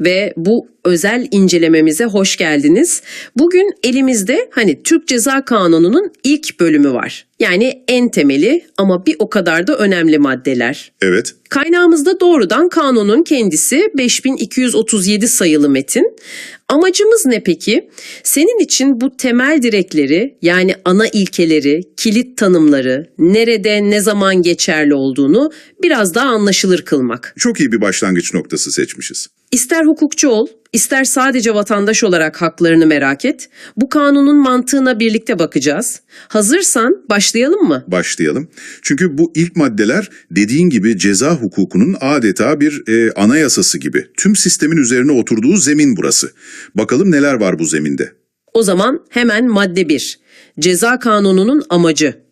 ve bu özel incelememize hoş geldiniz. Bugün elimizde hani Türk Ceza Kanunu'nun ilk bölümü var. Yani en temeli ama bir o kadar da önemli maddeler. Evet. Kaynağımızda doğrudan kanunun kendisi 5237 sayılı metin. Amacımız ne peki? Senin için bu temel direkleri yani ana ilkeleri, kilit tanımları, nerede ne zaman geçerli olduğunu biraz daha anlaşılır kılmak. Çok iyi bir başlangıç noktası seçmişiz. İster hukukçu ol, ister sadece vatandaş olarak haklarını merak et. Bu kanunun mantığına birlikte bakacağız. Hazırsan başlayalım mı? Başlayalım. Çünkü bu ilk maddeler dediğin gibi ceza hukukunun adeta bir e, anayasası gibi. Tüm sistemin üzerine oturduğu zemin burası. Bakalım neler var bu zeminde. O zaman hemen madde 1. Ceza kanununun amacı.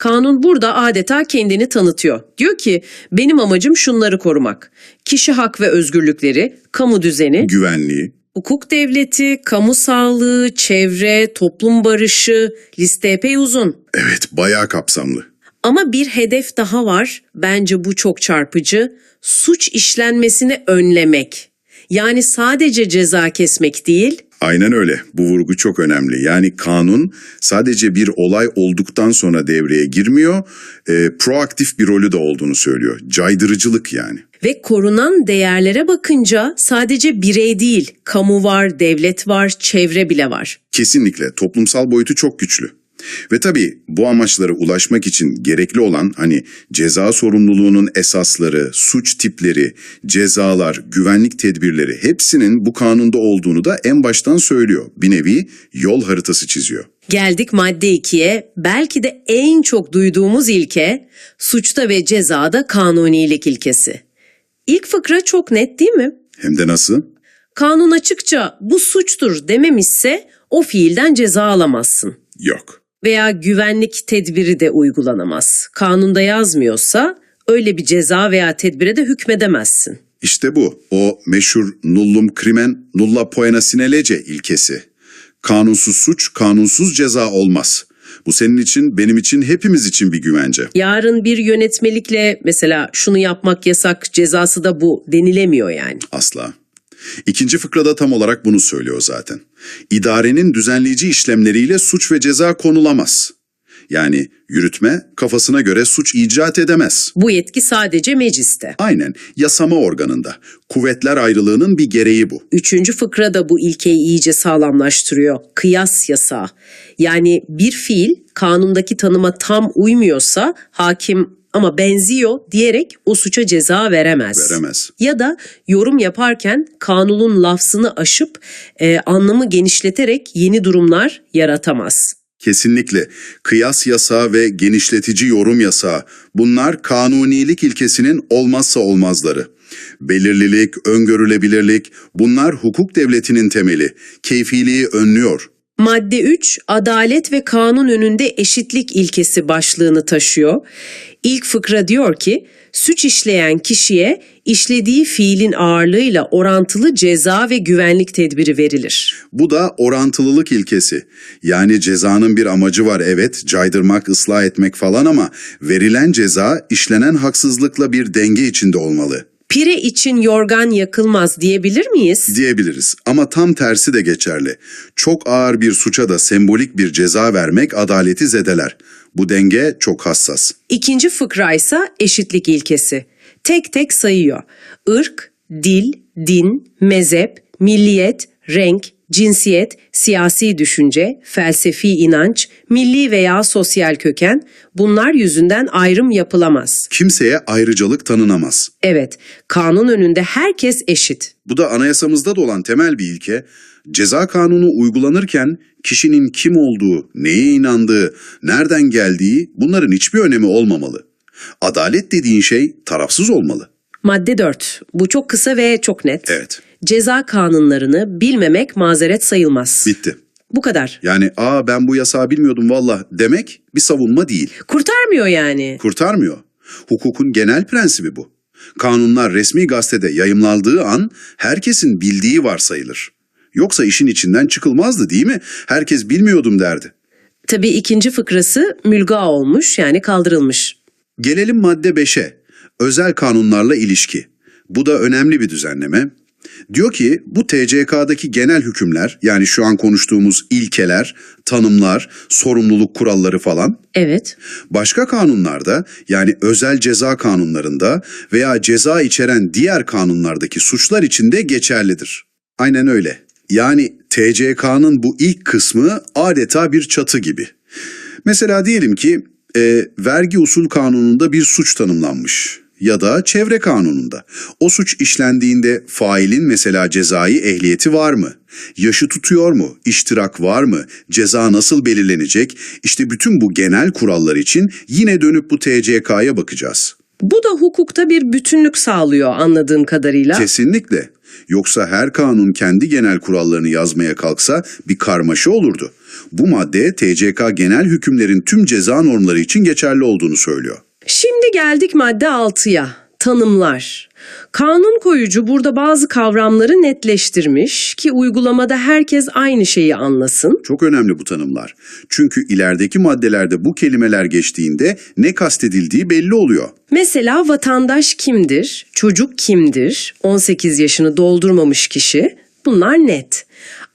Kanun burada adeta kendini tanıtıyor. Diyor ki benim amacım şunları korumak. Kişi hak ve özgürlükleri, kamu düzeni, Güvenliği. hukuk devleti, kamu sağlığı, çevre, toplum barışı, liste epey uzun. Evet bayağı kapsamlı. Ama bir hedef daha var. Bence bu çok çarpıcı. Suç işlenmesini önlemek. Yani sadece ceza kesmek değil, Aynen öyle. Bu vurgu çok önemli. Yani kanun sadece bir olay olduktan sonra devreye girmiyor, e, proaktif bir rolü de olduğunu söylüyor. Caydırıcılık yani. Ve korunan değerlere bakınca sadece birey değil, kamu var, devlet var, çevre bile var. Kesinlikle toplumsal boyutu çok güçlü. Ve tabii bu amaçlara ulaşmak için gerekli olan hani ceza sorumluluğunun esasları, suç tipleri, cezalar, güvenlik tedbirleri hepsinin bu kanunda olduğunu da en baştan söylüyor. Bir nevi yol haritası çiziyor. Geldik madde 2'ye. Belki de en çok duyduğumuz ilke suçta ve cezada kanunilik ilkesi. İlk fıkra çok net değil mi? Hem de nasıl? Kanun açıkça bu suçtur dememişse o fiilden ceza alamazsın. Yok. Veya güvenlik tedbiri de uygulanamaz. Kanunda yazmıyorsa öyle bir ceza veya tedbire de hükmedemezsin. İşte bu. O meşhur nullum crimen nulla poena sine lege ilkesi. Kanunsuz suç, kanunsuz ceza olmaz. Bu senin için, benim için, hepimiz için bir güvence. Yarın bir yönetmelikle mesela şunu yapmak yasak cezası da bu denilemiyor yani. Asla. İkinci fıkrada tam olarak bunu söylüyor zaten. İdarenin düzenleyici işlemleriyle suç ve ceza konulamaz. Yani yürütme kafasına göre suç icat edemez. Bu yetki sadece mecliste. Aynen yasama organında. Kuvvetler ayrılığının bir gereği bu. Üçüncü fıkra da bu ilkeyi iyice sağlamlaştırıyor. Kıyas yasağı. Yani bir fiil kanundaki tanıma tam uymuyorsa hakim ama benziyor diyerek o suça ceza veremez. Veremez. Ya da yorum yaparken kanunun lafzını aşıp e, anlamı genişleterek yeni durumlar yaratamaz. Kesinlikle. Kıyas yasağı ve genişletici yorum yasağı bunlar kanunilik ilkesinin olmazsa olmazları. Belirlilik, öngörülebilirlik bunlar hukuk devletinin temeli. Keyfiliği önlüyor. Madde 3, adalet ve kanun önünde eşitlik ilkesi başlığını taşıyor. İlk fıkra diyor ki, suç işleyen kişiye işlediği fiilin ağırlığıyla orantılı ceza ve güvenlik tedbiri verilir. Bu da orantılılık ilkesi. Yani cezanın bir amacı var evet, caydırmak, ıslah etmek falan ama verilen ceza işlenen haksızlıkla bir denge içinde olmalı. Pire için yorgan yakılmaz diyebilir miyiz? diyebiliriz. Ama tam tersi de geçerli. Çok ağır bir suça da sembolik bir ceza vermek adaleti zedeler. Bu denge çok hassas. İkinci fıkra ise eşitlik ilkesi. Tek tek sayıyor. Irk, dil, din, mezhep, milliyet, renk, cinsiyet, siyasi düşünce, felsefi inanç, milli veya sosyal köken bunlar yüzünden ayrım yapılamaz. Kimseye ayrıcalık tanınamaz. Evet, kanun önünde herkes eşit. Bu da anayasamızda da olan temel bir ilke. Ceza kanunu uygulanırken kişinin kim olduğu, neye inandığı, nereden geldiği bunların hiçbir önemi olmamalı. Adalet dediğin şey tarafsız olmalı. Madde 4. Bu çok kısa ve çok net. Evet, Ceza kanunlarını bilmemek mazeret sayılmaz. bitti. Bu kadar. Yani aa ben bu yasağı bilmiyordum valla demek bir savunma değil. Kurtarmıyor yani. Kurtarmıyor. Hukukun genel prensibi bu. Kanunlar resmi gazetede yayımlandığı an herkesin bildiği varsayılır. Yoksa işin içinden çıkılmazdı değil mi? Herkes bilmiyordum derdi. Tabii ikinci fıkrası mülga olmuş yani kaldırılmış. Gelelim madde 5'e. Özel kanunlarla ilişki. Bu da önemli bir düzenleme. Diyor ki bu TCK'daki genel hükümler yani şu an konuştuğumuz ilkeler, tanımlar, sorumluluk kuralları falan Evet. başka kanunlarda yani özel ceza kanunlarında veya ceza içeren diğer kanunlardaki suçlar için de geçerlidir. Aynen öyle. Yani TCK'nın bu ilk kısmı adeta bir çatı gibi. Mesela diyelim ki e, vergi usul kanununda bir suç tanımlanmış ya da çevre kanununda. O suç işlendiğinde failin mesela cezai ehliyeti var mı? Yaşı tutuyor mu? İştirak var mı? Ceza nasıl belirlenecek? İşte bütün bu genel kurallar için yine dönüp bu TCK'ya bakacağız. Bu da hukukta bir bütünlük sağlıyor anladığım kadarıyla. Kesinlikle. Yoksa her kanun kendi genel kurallarını yazmaya kalksa bir karmaşa olurdu. Bu madde TCK genel hükümlerin tüm ceza normları için geçerli olduğunu söylüyor. Şimdi geldik madde 6'ya. Tanımlar. Kanun koyucu burada bazı kavramları netleştirmiş ki uygulamada herkes aynı şeyi anlasın. Çok önemli bu tanımlar. Çünkü ilerideki maddelerde bu kelimeler geçtiğinde ne kastedildiği belli oluyor. Mesela vatandaş kimdir? Çocuk kimdir? 18 yaşını doldurmamış kişi. Bunlar net.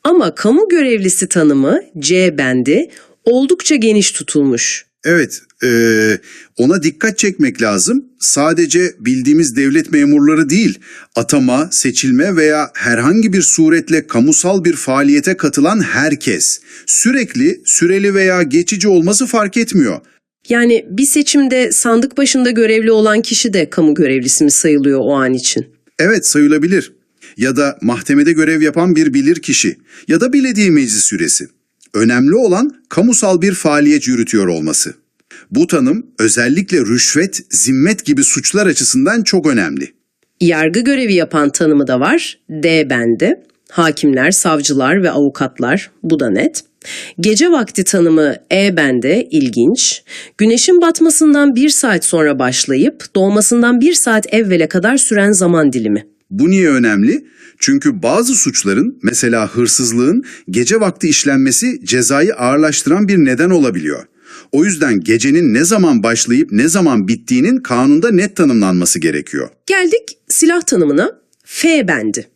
Ama kamu görevlisi tanımı C bendi oldukça geniş tutulmuş. Evet, eee, ona dikkat çekmek lazım. Sadece bildiğimiz devlet memurları değil, atama, seçilme veya herhangi bir suretle kamusal bir faaliyete katılan herkes. Sürekli, süreli veya geçici olması fark etmiyor. Yani bir seçimde sandık başında görevli olan kişi de kamu görevlisi mi sayılıyor o an için? Evet sayılabilir. Ya da mahkemede görev yapan bir bilirkişi ya da belediye meclis üyesi. Önemli olan kamusal bir faaliyet yürütüyor olması. Bu tanım özellikle rüşvet, zimmet gibi suçlar açısından çok önemli. Yargı görevi yapan tanımı da var. D bendi. Hakimler, savcılar ve avukatlar. Bu da net. Gece vakti tanımı E bende ilginç. Güneşin batmasından bir saat sonra başlayıp doğmasından bir saat evvele kadar süren zaman dilimi. Bu niye önemli? Çünkü bazı suçların mesela hırsızlığın gece vakti işlenmesi cezayı ağırlaştıran bir neden olabiliyor. O yüzden gecenin ne zaman başlayıp ne zaman bittiğinin kanunda net tanımlanması gerekiyor. Geldik silah tanımına. F bendi.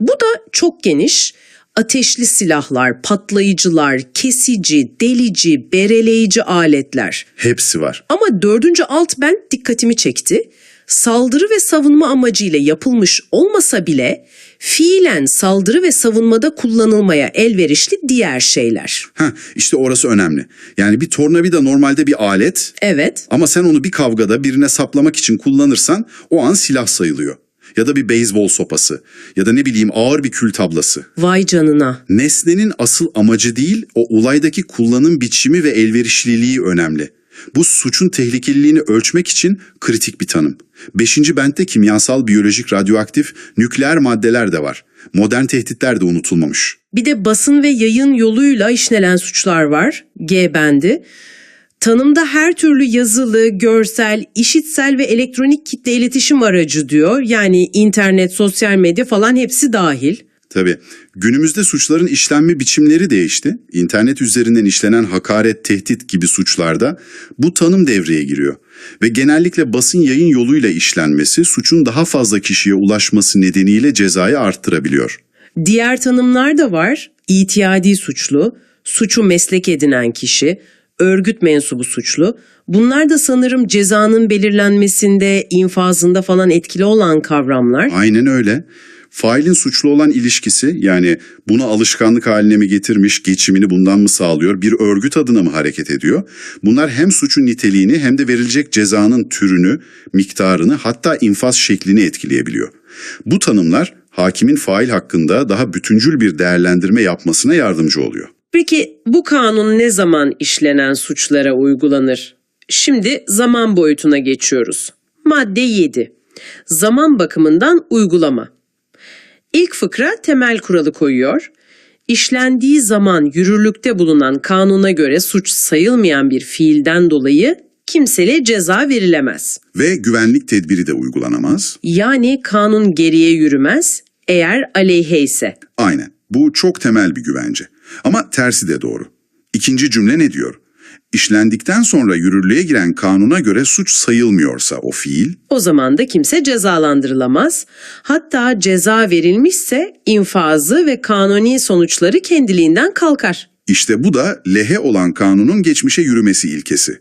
Bu da çok geniş. Ateşli silahlar, patlayıcılar, kesici, delici, bereleyici aletler. Hepsi var. Ama dördüncü alt bend dikkatimi çekti. Saldırı ve savunma amacıyla yapılmış olmasa bile fiilen saldırı ve savunmada kullanılmaya elverişli diğer şeyler. Heh, işte orası önemli. Yani bir tornavida normalde bir alet Evet, ama sen onu bir kavgada birine saplamak için kullanırsan o an silah sayılıyor. Ya da bir beyzbol sopası ya da ne bileyim ağır bir kül tablası. vay canına. Nesnenin asıl amacı değil, o olaydaki kullanım biçimi ve elverişliliği önemli. Bu suçun tehlikeliliğini ölçmek için kritik bir tanım. Beşinci bentte kimyasal, biyolojik, radyoaktif, nükleer maddeler de var. Modern tehditler de unutulmamış. Bir de basın ve yayın yoluyla işlenen suçlar var. G bendi. Tanımda her türlü yazılı, görsel, işitsel ve elektronik kitle iletişim aracı diyor. Yani internet, sosyal medya falan hepsi dahil. Tabii günümüzde suçların işlenme biçimleri değişti. İnternet üzerinden işlenen hakaret, tehdit gibi suçlarda bu tanım devreye giriyor. Ve genellikle basın yayın yoluyla işlenmesi suçun daha fazla kişiye ulaşması nedeniyle cezayı arttırabiliyor. Diğer tanımlar da var. İtiyadi suçlu, suçu meslek edinen kişi, örgüt mensubu suçlu. Bunlar da sanırım cezanın belirlenmesinde, infazında falan etkili olan kavramlar. Aynen öyle. Failin suçlu olan ilişkisi yani bunu alışkanlık haline mi getirmiş, geçimini bundan mı sağlıyor, bir örgüt adına mı hareket ediyor? Bunlar hem suçun niteliğini hem de verilecek cezanın türünü, miktarını hatta infaz şeklini etkileyebiliyor. Bu tanımlar hakimin fail hakkında daha bütüncül bir değerlendirme yapmasına yardımcı oluyor. Peki bu kanun ne zaman işlenen suçlara uygulanır? Şimdi zaman boyutuna geçiyoruz. Madde 7. Zaman bakımından uygulama. İlk fıkra temel kuralı koyuyor. İşlendiği zaman yürürlükte bulunan kanuna göre suç sayılmayan bir fiilden dolayı kimseye ceza verilemez. Ve güvenlik tedbiri de uygulanamaz. Yani kanun geriye yürümez eğer aleyhe ise. Aynen. Bu çok temel bir güvence. Ama tersi de doğru. İkinci cümle ne diyor? İşlendikten sonra yürürlüğe giren kanuna göre suç sayılmıyorsa o fiil, O zaman da kimse cezalandırılamaz. Hatta ceza verilmişse infazı ve kanuni sonuçları kendiliğinden kalkar. işte bu da lehe olan kanunun geçmişe yürümesi ilkesi.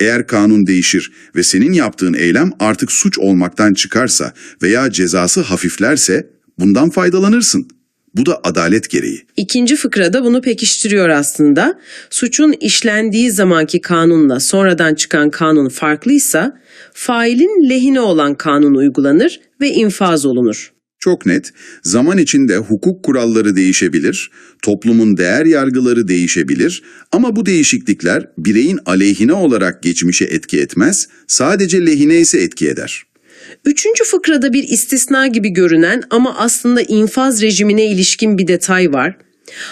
Eğer kanun değişir ve senin yaptığın eylem artık suç olmaktan çıkarsa veya cezası hafiflerse bundan faydalanırsın. Bu da adalet gereği. İkinci fıkrada bunu pekiştiriyor aslında. Suçun işlendiği zamanki kanunla sonradan çıkan kanun farklıysa, failin lehine olan kanun uygulanır ve infaz olunur. Çok net, zaman içinde hukuk kuralları değişebilir, toplumun değer yargıları değişebilir ama bu değişiklikler bireyin aleyhine olarak geçmişe etki etmez, sadece lehine ise etki eder. Üçüncü fıkrada bir istisna gibi görünen ama aslında infaz rejimine ilişkin bir detay var.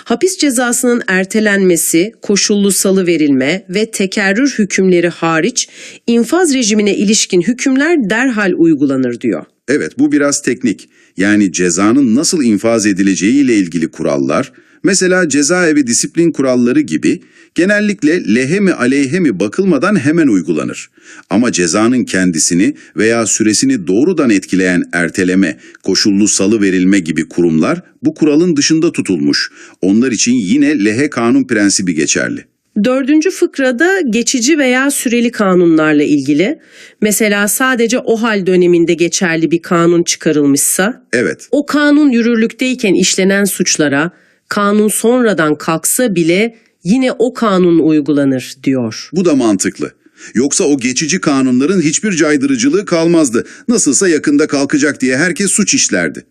Hapis cezasının ertelenmesi, koşullu salı verilme ve tekerrür hükümleri hariç infaz rejimine ilişkin hükümler derhal uygulanır diyor. Evet bu biraz teknik. Yani cezanın nasıl infaz edileceği ile ilgili kurallar, mesela cezaevi disiplin kuralları gibi genellikle lehe mi aleyhe mi bakılmadan hemen uygulanır. Ama cezanın kendisini veya süresini doğrudan etkileyen erteleme, koşullu salı verilme gibi kurumlar bu kuralın dışında tutulmuş. Onlar için yine lehe kanun prensibi geçerli. Dördüncü fıkrada geçici veya süreli kanunlarla ilgili. Mesela sadece o hal döneminde geçerli bir kanun çıkarılmışsa, Evet, o kanun yürürlükteyken işlenen suçlara kanun sonradan kalksa bile yine o kanun uygulanır diyor. Bu da mantıklı. Yoksa o geçici kanunların hiçbir caydırıcılığı kalmazdı. Nasılsa yakında kalkacak diye herkes suç işlerdi.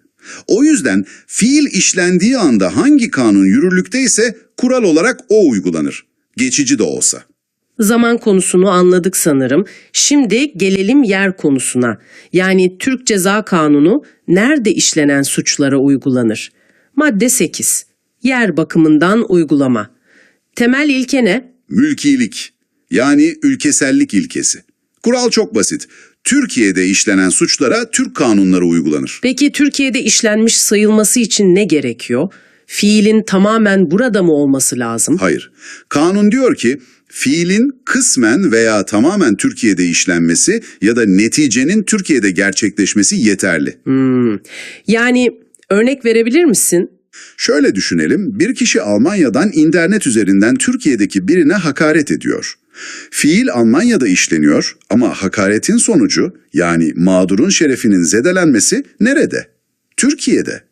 O yüzden fiil işlendiği anda hangi kanun yürürlükteyse kural olarak o uygulanır. Geçici de olsa. Zaman konusunu anladık sanırım. Şimdi gelelim yer konusuna. Yani Türk Ceza Kanunu nerede işlenen suçlara uygulanır? Madde 8. Yer bakımından uygulama. Temel ilke ne? Mülkilik yani ülkesellik ilkesi. Kural çok basit. Türkiye'de işlenen suçlara Türk kanunları uygulanır. Peki Türkiye'de işlenmiş sayılması için ne gerekiyor? Fiilin tamamen burada mı olması lazım? Hayır. Kanun diyor ki fiilin kısmen veya tamamen Türkiye'de işlenmesi ya da neticenin Türkiye'de gerçekleşmesi yeterli. Yani örnek verebilir misin? Şöyle düşünelim, bir kişi Almanya'dan internet üzerinden Türkiye'deki birine hakaret ediyor. Fiil Almanya'da işleniyor ama hakaretin sonucu yani mağdurun şerefinin zedelenmesi nerede? Türkiye'de.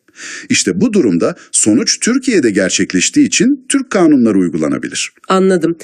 İşte bu durumda sonuç Türkiye'de gerçekleştiği için Türk kanunları uygulanabilir. Anladım.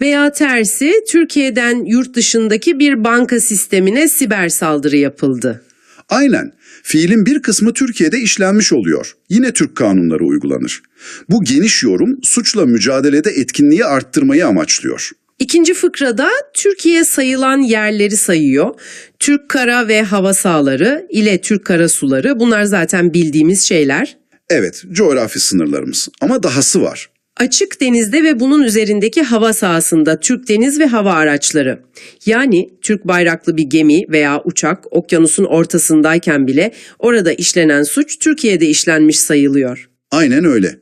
Veya tersi Türkiye'den yurt dışındaki bir banka sistemine siber saldırı yapıldı. Aynen. Fiilin bir kısmı Türkiye'de işlenmiş oluyor. Yine Türk kanunları uygulanır. Bu geniş yorum suçla mücadelede etkinliği arttırmayı amaçlıyor. İkinci fıkrada Türkiye sayılan yerleri sayıyor. Türk kara ve hava sahaları ile Türk kara suları bunlar zaten bildiğimiz şeyler. Evet, coğrafi sınırlarımız ama dahası var. Açık denizde ve bunun üzerindeki hava sahasında Türk deniz ve hava araçları. Yani Türk bayraklı bir gemi veya uçak okyanusun ortasındayken bile orada işlenen suç Türkiye'de işlenmiş sayılıyor. Aynen öyle.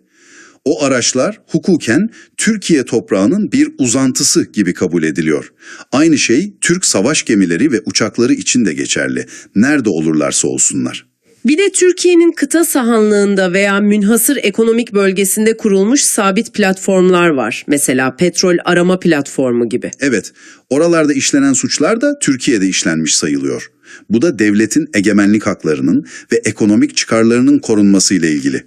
O araçlar hukuken Türkiye toprağının bir uzantısı gibi kabul ediliyor. Aynı şey Türk savaş gemileri ve uçakları için de geçerli. Nerede olurlarsa olsunlar. Bir de Türkiye'nin kıta sahanlığında veya münhasır ekonomik bölgesinde kurulmuş sabit platformlar var. Mesela petrol arama platformu gibi. Evet, oralarda işlenen suçlar da Türkiye'de işlenmiş sayılıyor. Bu da devletin egemenlik haklarının ve ekonomik çıkarlarının korunması ile ilgili.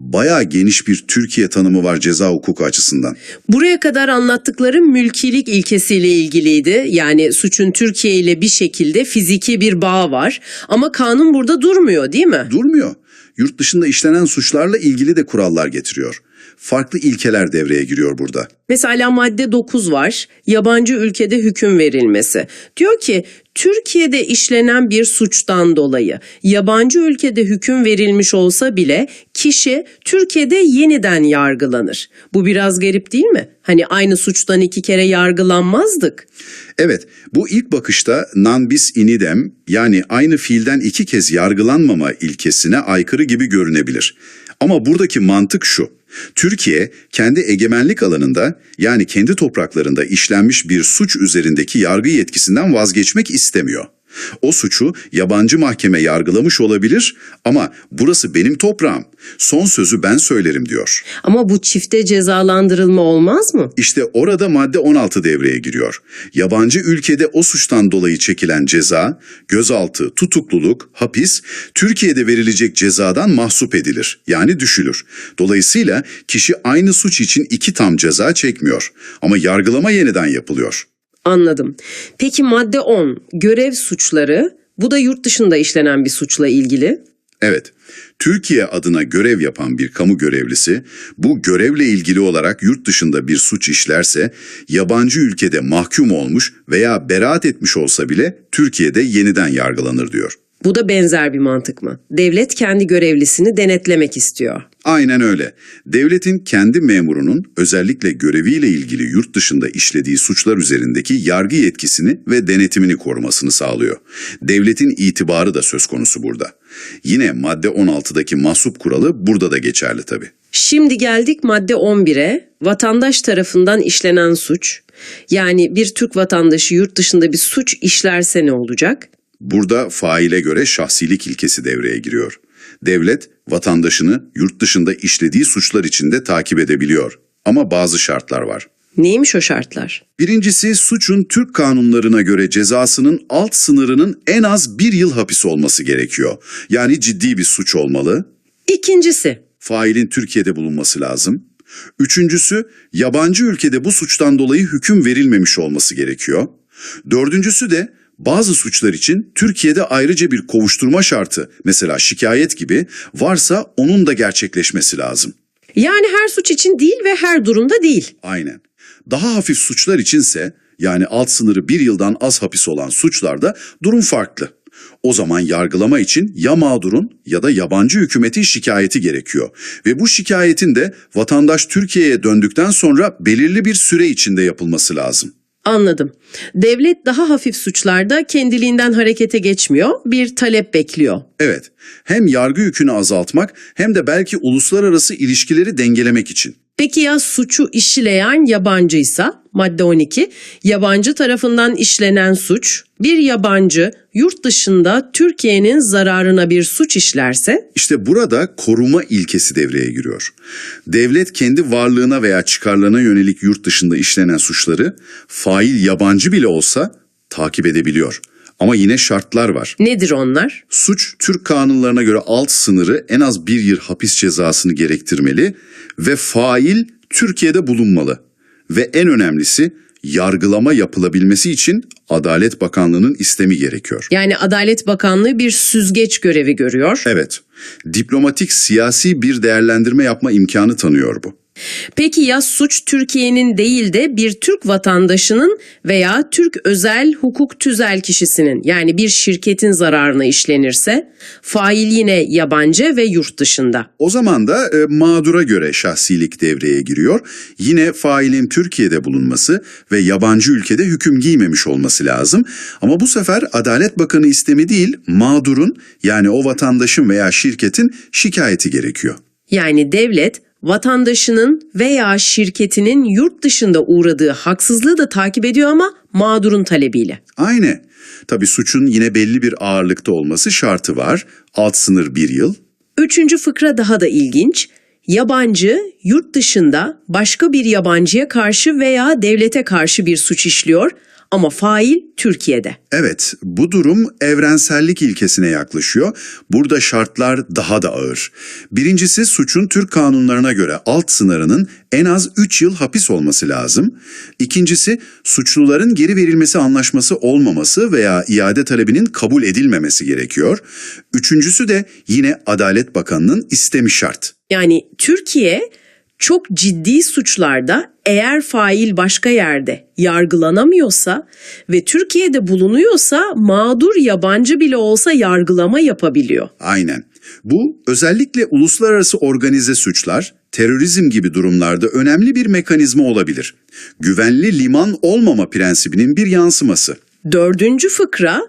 Bayağı geniş bir Türkiye tanımı var ceza hukuku açısından. Buraya kadar anlattıklarım mülkilik ilkesiyle ilgiliydi. Yani suçun Türkiye ile bir şekilde fiziki bir bağ var. Ama kanun burada durmuyor değil mi? Durmuyor. Yurt dışında işlenen suçlarla ilgili de kurallar getiriyor. Farklı ilkeler devreye giriyor burada. Mesela madde 9 var. Yabancı ülkede hüküm verilmesi. Diyor ki Türkiye'de işlenen bir suçtan dolayı yabancı ülkede hüküm verilmiş olsa bile kişi Türkiye'de yeniden yargılanır. Bu biraz garip değil mi? Hani aynı suçtan iki kere yargılanmazdık. Evet, bu ilk bakışta non bis in idem yani aynı fiilden iki kez yargılanmama ilkesine aykırı gibi görünebilir. Ama buradaki mantık şu. Türkiye kendi egemenlik alanında yani kendi topraklarında işlenmiş bir suç üzerindeki yargı yetkisinden vazgeçmek istemiyor. O suçu yabancı mahkeme yargılamış olabilir ama burası benim toprağım. Son sözü ben söylerim diyor. Ama bu çifte cezalandırılma olmaz mı? İşte orada madde 16 devreye giriyor. Yabancı ülkede o suçtan dolayı çekilen ceza, gözaltı, tutukluluk, hapis, Türkiye'de verilecek cezadan mahsup edilir. Yani düşülür. Dolayısıyla kişi aynı suç için iki tam ceza çekmiyor. Ama yargılama yeniden yapılıyor. Anladım. Peki madde 10 görev suçları bu da yurt dışında işlenen bir suçla ilgili. Evet, Türkiye adına görev yapan bir kamu görevlisi bu görevle ilgili olarak yurt dışında bir suç işlerse yabancı ülkede mahkum olmuş veya beraat etmiş olsa bile Türkiye'de yeniden yargılanır diyor. Bu da benzer bir mantık mı? Devlet kendi görevlisini denetlemek istiyor. Aynen öyle. Devletin kendi memurunun özellikle göreviyle ilgili yurt dışında işlediği suçlar üzerindeki yargı yetkisini ve denetimini korumasını sağlıyor. Devletin itibarı da söz konusu burada. Yine madde 16'daki mahsup kuralı burada da geçerli tabii. Şimdi geldik madde 11'e. Vatandaş tarafından işlenen suç. Yani bir Türk vatandaşı yurt dışında bir suç işlerse ne olacak? Burada faile göre şahsilik ilkesi devreye giriyor. Devlet vatandaşını yurt dışında işlediği suçlar içinde takip edebiliyor. Ama bazı şartlar var. Neymiş o şartlar? Birincisi suçun Türk kanunlarına göre cezasının alt sınırının en az bir yıl hapis olması gerekiyor. Yani ciddi bir suç olmalı. İkincisi, Failin Türkiye'de bulunması lazım. Üçüncüsü yabancı ülkede bu suçtan dolayı hüküm verilmemiş olması gerekiyor. Dördüncüsü de bazı suçlar için Türkiye'de ayrıca bir kovuşturma şartı mesela şikayet gibi varsa onun da gerçekleşmesi lazım. yani her suç için değil ve her durumda değil. Aynen. Daha hafif suçlar içinse yani alt sınırı bir yıldan az hapis olan suçlarda durum farklı. O zaman yargılama için ya mağdurun ya da yabancı hükümetin şikayeti gerekiyor. Ve bu şikayetin de vatandaş Türkiye'ye döndükten sonra belirli bir süre içinde yapılması lazım. Anladım. Devlet daha hafif suçlarda kendiliğinden harekete geçmiyor, bir talep bekliyor. Evet, hem yargı yükünü azaltmak hem de belki uluslararası ilişkileri dengelemek için. Peki ya suçu işleyen yabancıysa? Madde 12. Yabancı tarafından işlenen suç, bir yabancı yurt dışında Türkiye'nin zararına bir suç işlerse İşte burada koruma ilkesi devreye giriyor. Devlet kendi varlığına veya çıkarlarına yönelik yurt dışında işlenen suçları fail yabancı bile olsa takip edebiliyor. Ama yine şartlar var. nedir onlar? Suç Türk kanunlarına göre alt sınırı en az bir yıl hapis cezasını gerektirmeli ve fail Türkiye'de bulunmalı. Ve en önemlisi yargılama yapılabilmesi için Adalet Bakanlığı'nın istemi gerekiyor. Yani Adalet Bakanlığı bir süzgeç görevi görüyor. Evet, diplomatik siyasi bir değerlendirme yapma imkanı tanıyor bu. Peki ya suç Türkiye'nin değil de bir Türk vatandaşının veya Türk özel hukuk tüzel kişisinin yani bir şirketin zararına işlenirse fail yine yabancı ve yurt dışında. O zaman da e, mağdura göre şahsilik devreye giriyor. Yine failin Türkiye'de bulunması ve yabancı ülkede hüküm giymemiş olması lazım. Ama bu sefer Adalet Bakanı istemi değil, mağdurun yani o vatandaşın veya şirketin şikayeti gerekiyor. Yani devlet vatandaşının veya şirketinin yurt dışında uğradığı haksızlığı da takip ediyor ama mağdurun talebiyle. Aynı. Tabii suçun yine belli bir ağırlıkta olması şartı var. Alt sınır bir yıl. Üçüncü fıkra daha da ilginç. Yabancı yurt dışında başka bir yabancıya karşı veya devlete karşı bir suç işliyor ama fail Türkiye'de. Evet, bu durum evrensellik ilkesine yaklaşıyor. Burada şartlar daha da ağır. Birincisi suçun Türk kanunlarına göre alt sınırının en az 3 yıl hapis olması lazım. İkincisi suçluların geri verilmesi anlaşması olmaması veya iade talebinin kabul edilmemesi gerekiyor. Üçüncüsü de yine Adalet Bakanı'nın istemi şart. Yani Türkiye çok ciddi suçlarda eğer fail başka yerde yargılanamıyorsa ve Türkiye'de bulunuyorsa mağdur yabancı bile olsa yargılama yapabiliyor. Aynen. Bu özellikle uluslararası organize suçlar, terörizm gibi durumlarda önemli bir mekanizma olabilir. Güvenli liman olmama prensibinin bir yansıması. Dördüncü fıkra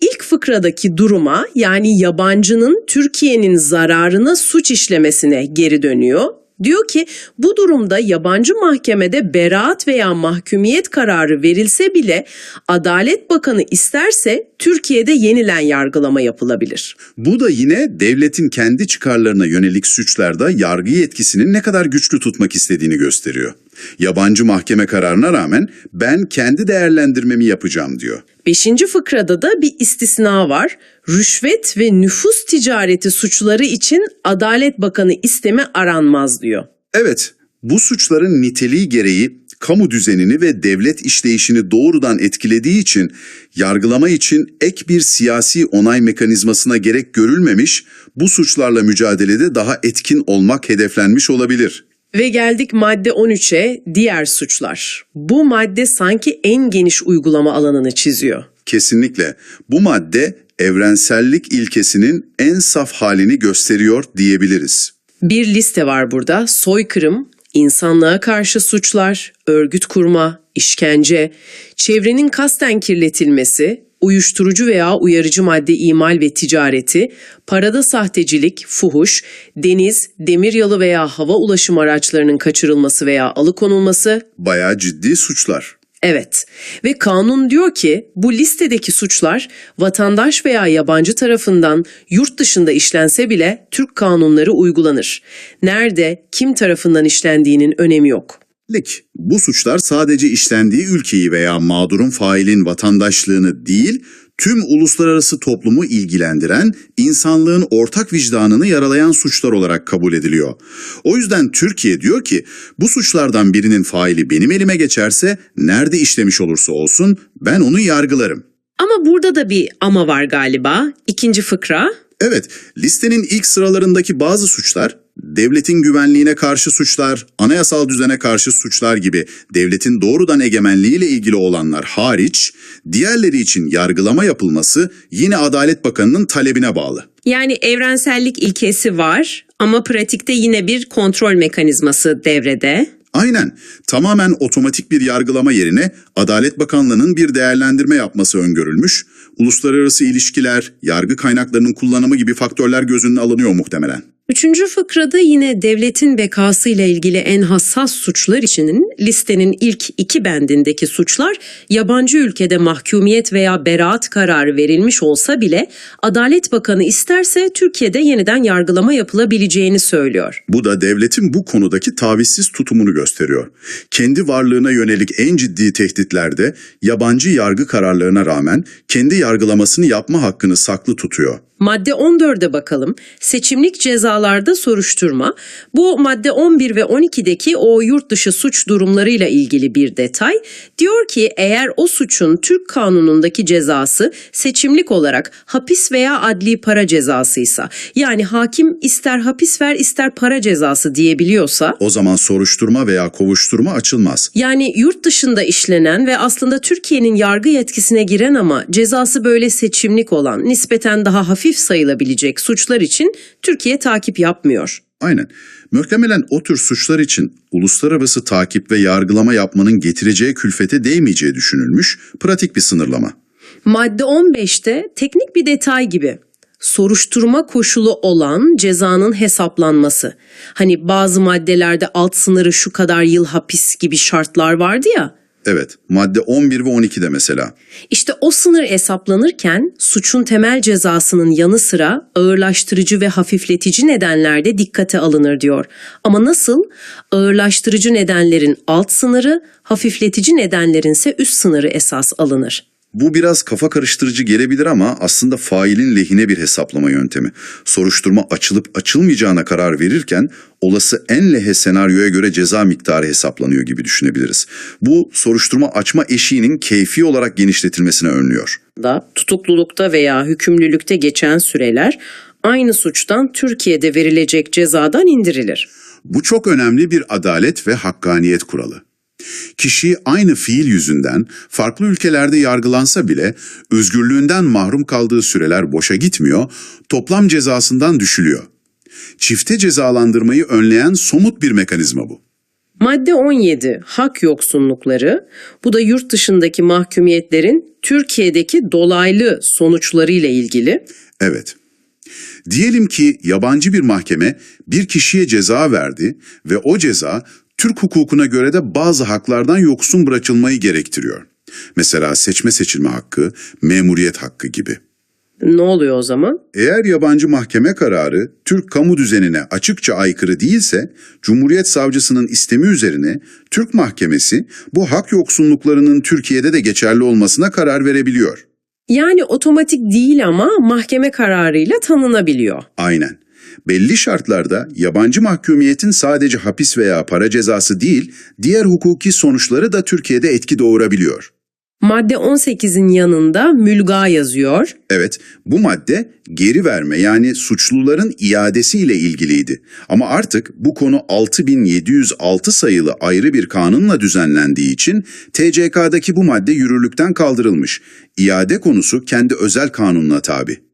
ilk fıkradaki duruma yani yabancının Türkiye'nin zararına suç işlemesine geri dönüyor. Diyor ki bu durumda yabancı mahkemede beraat veya mahkumiyet kararı verilse bile Adalet Bakanı isterse Türkiye'de yeniden yargılama yapılabilir. Bu da yine devletin kendi çıkarlarına yönelik suçlarda yargı yetkisinin ne kadar güçlü tutmak istediğini gösteriyor. Yabancı mahkeme kararına rağmen ben kendi değerlendirmemi yapacağım diyor. Beşinci fıkrada da bir istisna var. Rüşvet ve nüfus ticareti suçları için Adalet Bakanı istemi aranmaz diyor. Evet, bu suçların niteliği gereği kamu düzenini ve devlet işleyişini doğrudan etkilediği için yargılama için ek bir siyasi onay mekanizmasına gerek görülmemiş, bu suçlarla mücadelede daha etkin olmak hedeflenmiş olabilir. Ve geldik madde 13'e diğer suçlar. Bu madde sanki en geniş uygulama alanını çiziyor. Kesinlikle bu madde evrensellik ilkesinin en saf halini gösteriyor diyebiliriz. Bir liste var burada. Soykırım, insanlığa karşı suçlar, örgüt kurma, işkence, çevrenin kasten kirletilmesi, uyuşturucu veya uyarıcı madde imal ve ticareti, parada sahtecilik, fuhuş, deniz, demiryolu veya hava ulaşım araçlarının kaçırılması veya alıkonulması, Bayağı ciddi suçlar. Evet ve kanun diyor ki bu listedeki suçlar vatandaş veya yabancı tarafından yurt dışında işlense bile Türk kanunları uygulanır. Nerede, kim tarafından işlendiğinin önemi yok. Lik, bu suçlar sadece işlendiği ülkeyi veya mağdurun failin vatandaşlığını değil, tüm uluslararası toplumu ilgilendiren, insanlığın ortak vicdanını yaralayan suçlar olarak kabul ediliyor. O yüzden Türkiye diyor ki, bu suçlardan birinin faili benim elime geçerse, nerede işlemiş olursa olsun ben onu yargılarım. Ama burada da bir ama var galiba. İkinci fıkra. Evet, listenin ilk sıralarındaki bazı suçlar, devletin güvenliğine karşı suçlar, anayasal düzene karşı suçlar gibi devletin doğrudan egemenliğiyle ilgili olanlar hariç, diğerleri için yargılama yapılması yine Adalet Bakanı'nın talebine bağlı. Yani evrensellik ilkesi var ama pratikte yine bir kontrol mekanizması devrede. Aynen, tamamen otomatik bir yargılama yerine Adalet Bakanlığı'nın bir değerlendirme yapması öngörülmüş, uluslararası ilişkiler, yargı kaynaklarının kullanımı gibi faktörler göz önüne alınıyor muhtemelen. Üçüncü fıkrada yine devletin bekasıyla ilgili en hassas suçlar içinin listenin ilk iki bendindeki suçlar yabancı ülkede mahkumiyet veya beraat kararı verilmiş olsa bile Adalet Bakanı isterse Türkiye'de yeniden yargılama yapılabileceğini söylüyor. Bu da devletin bu konudaki tavizsiz tutumunu gösteriyor. Kendi varlığına yönelik en ciddi tehditlerde yabancı yargı kararlarına rağmen kendi yargılamasını yapma hakkını saklı tutuyor. Madde 14'e bakalım. Seçimlik cezalarda soruşturma. Bu madde 11 ve 12'deki o yurt dışı suç durumlarıyla ilgili bir detay. Diyor ki eğer o suçun Türk kanunundaki cezası seçimlik olarak hapis veya adli para cezasıysa yani hakim ister hapis ver ister para cezası diyebiliyorsa O zaman soruşturma veya kovuşturma açılmaz. yani yurt dışında işlenen ve aslında Türkiye'nin yargı yetkisine giren ama cezası böyle seçimlik olan, nispeten daha hafif sayılabilecek suçlar için Türkiye takip yapmıyor. Aynen. Muhtemelen o tür suçlar için uluslararası takip ve yargılama yapmanın getireceği külfete değmeyeceği düşünülmüş pratik bir sınırlama. Madde 15'te teknik bir detay gibi soruşturma koşulu olan cezanın hesaplanması. Hani bazı maddelerde alt sınırı şu kadar yıl hapis gibi şartlar vardı ya. Evet, madde 11 ve 12'de mesela. İşte o sınır hesaplanırken suçun temel cezasının yanı sıra ağırlaştırıcı ve hafifletici nedenler de dikkate alınır diyor. Ama nasıl? Ağırlaştırıcı nedenlerin alt sınırı, hafifletici nedenlerin ise üst sınırı esas alınır. Bu biraz kafa karıştırıcı gelebilir ama aslında failin lehine bir hesaplama yöntemi. Soruşturma açılıp açılmayacağına karar verirken olası en lehe senaryoya göre ceza miktarı hesaplanıyor gibi düşünebiliriz. Bu soruşturma açma eşiğinin keyfi olarak genişletilmesine önlüyor. Da tutuklulukta veya hükümlülükte geçen süreler aynı suçtan Türkiye'de verilecek cezadan indirilir. Bu çok önemli bir adalet ve hakkaniyet kuralı. Kişi aynı fiil yüzünden farklı ülkelerde yargılansa bile özgürlüğünden mahrum kaldığı süreler boşa gitmiyor, toplam cezasından düşülüyor. Çifte cezalandırmayı önleyen somut bir mekanizma bu. Madde 17 hak yoksunlukları bu da yurt dışındaki mahkumiyetlerin Türkiye'deki dolaylı sonuçlarıyla ilgili. Evet. Diyelim ki yabancı bir mahkeme bir kişiye ceza verdi ve o ceza Türk hukukuna göre de bazı haklardan yoksun bırakılmayı gerektiriyor. Mesela seçme seçilme hakkı, memuriyet hakkı gibi. Ne oluyor o zaman? Eğer yabancı mahkeme kararı Türk kamu düzenine açıkça aykırı değilse, Cumhuriyet Savcısının istemi üzerine Türk mahkemesi bu hak yoksunluklarının Türkiye'de de geçerli olmasına karar verebiliyor. Yani otomatik değil ama mahkeme kararıyla tanınabiliyor. Aynen. Belli şartlarda yabancı mahkumiyetin sadece hapis veya para cezası değil, diğer hukuki sonuçları da Türkiye'de etki doğurabiliyor. Madde 18'in yanında mülga yazıyor. Evet, bu madde geri verme yani suçluların iadesiyle ilgiliydi. Ama artık bu konu 6706 sayılı ayrı bir kanunla düzenlendiği için TCK'daki bu madde yürürlükten kaldırılmış. İade konusu kendi özel kanununa tabi.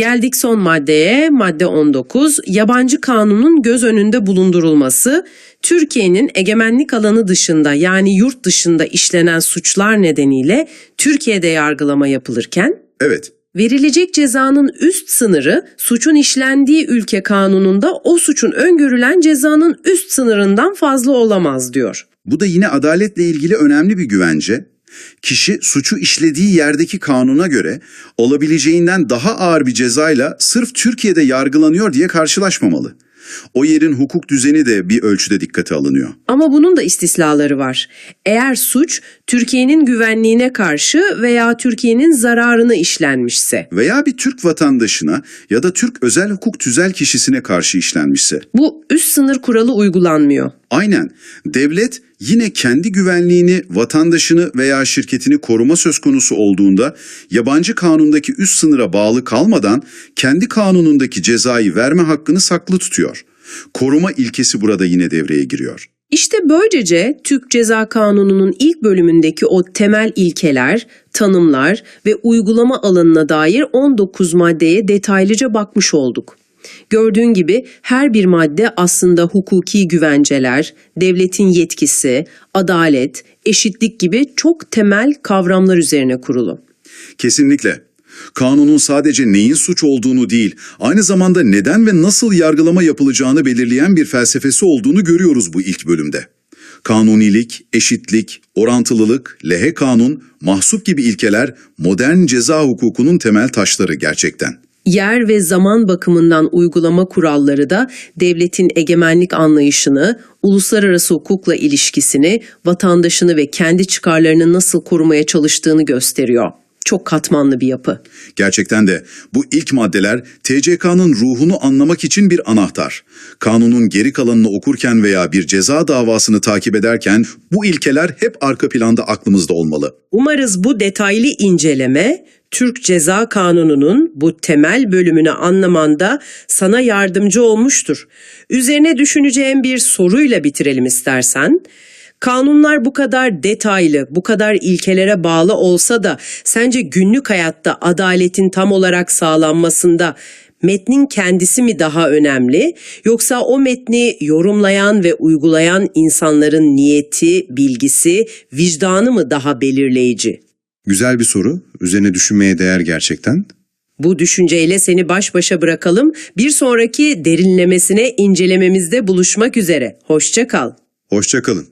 Geldik son maddeye, madde 19. Yabancı kanunun göz önünde bulundurulması, Türkiye'nin egemenlik alanı dışında yani yurt dışında işlenen suçlar nedeniyle Türkiye'de yargılama yapılırken, Evet, verilecek cezanın üst sınırı suçun işlendiği ülke kanununda o suçun öngörülen cezanın üst sınırından fazla olamaz diyor. bu da yine adaletle ilgili önemli bir güvence. Kişi suçu işlediği yerdeki kanuna göre olabileceğinden daha ağır bir cezayla sırf Türkiye'de yargılanıyor diye karşılaşmamalı. O yerin hukuk düzeni de bir ölçüde dikkate alınıyor. Ama bunun da istislaları var. Eğer suç Türkiye'nin güvenliğine karşı veya Türkiye'nin zararına işlenmişse. Veya bir Türk vatandaşına ya da Türk özel hukuk tüzel kişisine karşı işlenmişse. Bu üst sınır kuralı uygulanmıyor. Aynen. Devlet yine kendi güvenliğini, vatandaşını veya şirketini koruma söz konusu olduğunda yabancı kanundaki üst sınıra bağlı kalmadan kendi kanunundaki cezayı verme hakkını saklı tutuyor. Koruma ilkesi burada yine devreye giriyor. İşte böylece Türk Ceza Kanunu'nun ilk bölümündeki o temel ilkeler, tanımlar ve uygulama alanına dair 19 maddeye detaylıca bakmış olduk. Gördüğün gibi her bir madde aslında hukuki güvenceler, devletin yetkisi, adalet, eşitlik gibi çok temel kavramlar üzerine kurulu. Kesinlikle. Kanunun sadece neyin suç olduğunu değil, aynı zamanda neden ve nasıl yargılama yapılacağını belirleyen bir felsefesi olduğunu görüyoruz bu ilk bölümde. Kanunilik, eşitlik, orantılılık, lehe kanun, mahsup gibi ilkeler modern ceza hukukunun temel taşları gerçekten. Yer ve zaman bakımından uygulama kuralları da devletin egemenlik anlayışını, uluslararası hukukla ilişkisini, vatandaşını ve kendi çıkarlarını nasıl korumaya çalıştığını gösteriyor. Çok katmanlı bir yapı. Gerçekten de bu ilk maddeler TCK'nın ruhunu anlamak için bir anahtar. Kanunun geri kalanını okurken veya bir ceza davasını takip ederken bu ilkeler hep arka planda aklımızda olmalı. Umarız bu detaylı inceleme Türk Ceza Kanunu'nun bu temel bölümünü anlamanda sana yardımcı olmuştur. Üzerine düşüneceğim bir soruyla bitirelim istersen. Kanunlar bu kadar detaylı, bu kadar ilkelere bağlı olsa da sence günlük hayatta adaletin tam olarak sağlanmasında metnin kendisi mi daha önemli yoksa o metni yorumlayan ve uygulayan insanların niyeti, bilgisi, vicdanı mı daha belirleyici? Güzel bir soru. Üzerine düşünmeye değer gerçekten. Bu düşünceyle seni baş başa bırakalım. Bir sonraki derinlemesine incelememizde buluşmak üzere. Hoşça kal. Hoşça kalın.